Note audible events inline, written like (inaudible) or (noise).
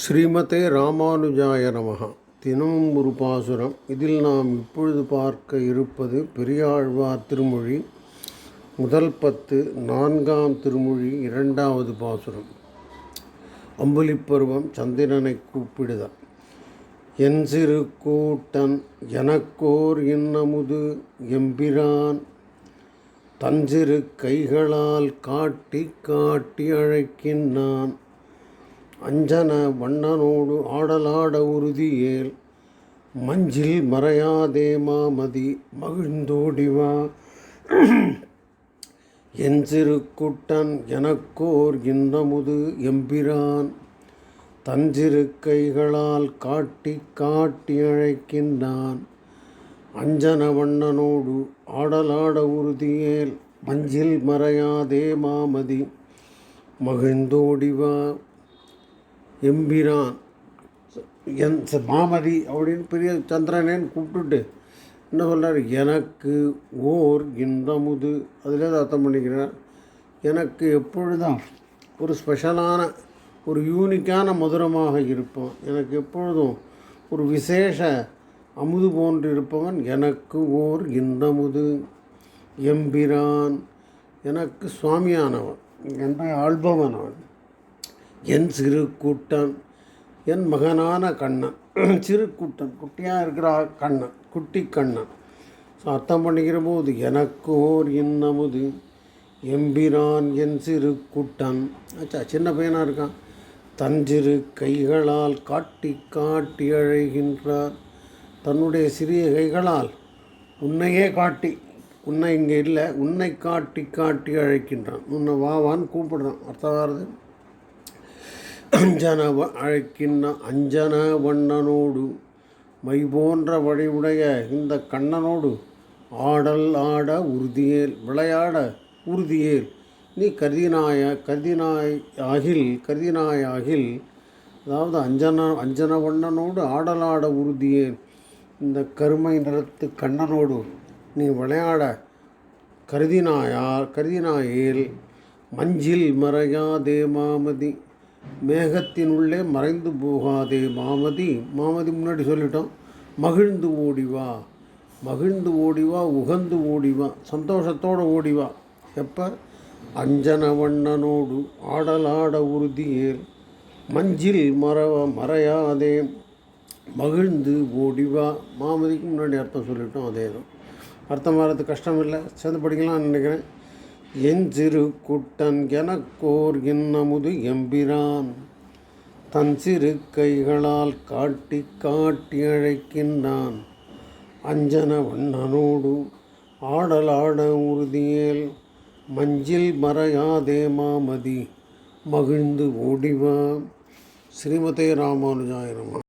ஸ்ரீமதே ராமானுஜாய நமகா தினமும் ஒரு பாசுரம். இதில் நாம் இப்பொழுது பார்க்க இருப்பது பெரியாழ்வார் திருமொழி முதல் பத்து நான்காம் திருமொழி இரண்டாவது பாசுரம். அம்புலிப்பருவம் சந்திரனை கூப்பிடுதல். என் சிறு கூட்டன் எனக்கோர் இன்னமுது எம்பிரான் தஞ்சிறு கைகளால் காட்டி காட்டி அழைக்கின்றான். அஞ்சன வண்ணனோடு ஆடலாட உறுதியேல் மஞ்சில் மறையாதே மாமதி மகிழ்ந்தோடிவா என் சிறுக்குட்டன் எனக்கோர் இன்னமுது எம்பிரான். தஞ்சிறு கைகளால் காட்டி காட்டி அழைக்கின்றான். அஞ்சன வண்ணனோடு ஆடலாட உறுதியேல் மஞ்சில் மறையாதே மாமதி மகிழ்ந்தோடிவா எம்பிரான். என் மாமதி அப்படின்னு பெரிய சந்திரனேன்னு கூப்பிட்டுட்டு என்ன சொல்கிறார் எனக்கு ஓர் இன்பமுது. அதிலே அர்த்தம் பண்ணிக்கிறார். எனக்கு எப்பொழுதும் ஒரு ஸ்பெஷலான ஒரு யூனிக்கான மதுரமாக இருப்பான் எனக்கு எப்பொழுதும் ஒரு விசேஷ அமுது போன்று இருப்பவன். எனக்கு ஓர் இன்பமுது. எம்பிரான். எனக்கு சுவாமியானவன். என்னை ஆள்பவன் அவன். என் சிறு கூட்டன் என் மகனான கண்ணன். (clears throat) சிறு கூட்டன் குட்டியாக இருக்கிற கண்ணன் குட்டி கண்ணன். ஸோ அர்த்தம் பண்ணிக்கிற போது எனக்கோர் ஓர் இன்னமுது. எம்பிரான் என் சிறு கூட்டன். ஆச்சா சின்ன பையனாக இருக்கான். தஞ்சிறு கைகளால் காட்டி காட்டி அழைகின்றார். தன்னுடைய சிறிய கைகளால் உன்னையே காட்டி உன்னை இங்கே இல்லை உன்னை காட்டி காட்டி அழைக்கின்றான். உன்னை வா வான்னு கூப்பிடுறான். அர்த்தம் வருது அஞ்சன அழைக்கின்ற அஞ்சன வண்ணனோடு மை போன்ற வழிவுடைய இந்த கண்ணனோடு ஆடல் ஆட உறுதியேல் விளையாட உறுதியேல் நீ கருதினாய கருதினாய் ஆகில் கருதினாய் அதாவது அஞ்சன அஞ்சன வண்ணனோடு ஆடலாட உறுதியேன் இந்த கருமை நிறத்து கண்ணனோடு நீ விளையாட கருதினாயா கருதினாயேல் மஞ்சில் மறையாதே மாமதி மேகத்தினுள்ளே மறைந்து போகாதே மாமதி. மாமதி முன்னாடி சொல்லிட்டோம் மகிழ்ந்து ஓடிவா மகிழ்ந்து ஓடிவா உகந்து ஓடிவா சந்தோஷத்தோடு ஓடிவா எப்போ? அஞ்சன வண்ணனோடு ஆடலாட உறுதியேல் மஞ்சில் மறவ மறையாதே மகிழ்ந்து ஓடிவா மாமதிக்கு முன்னாடி அர்த்தம் சொல்லிட்டோம் அதே தான். அர்த்தம் வர்றது கஷ்டம் இல்லை சேர்ந்து படிக்கலாம்னு நினைக்கிறேன். எஞ்சிறு குட்டன் எனக்கோர் இன்னமுது எம்பிரான் தன் சிறு கைகளால் காட்டி காட்டி அழைக்கின்றான். அஞ்சன வண்ணனோடு ஆடல் ஆட உறுதியேல் மஞ்சில் மறையாதே மாமதி மகிழ்ந்து ஓடிவா. ஸ்ரீமதே ராமானுஜாயிரமா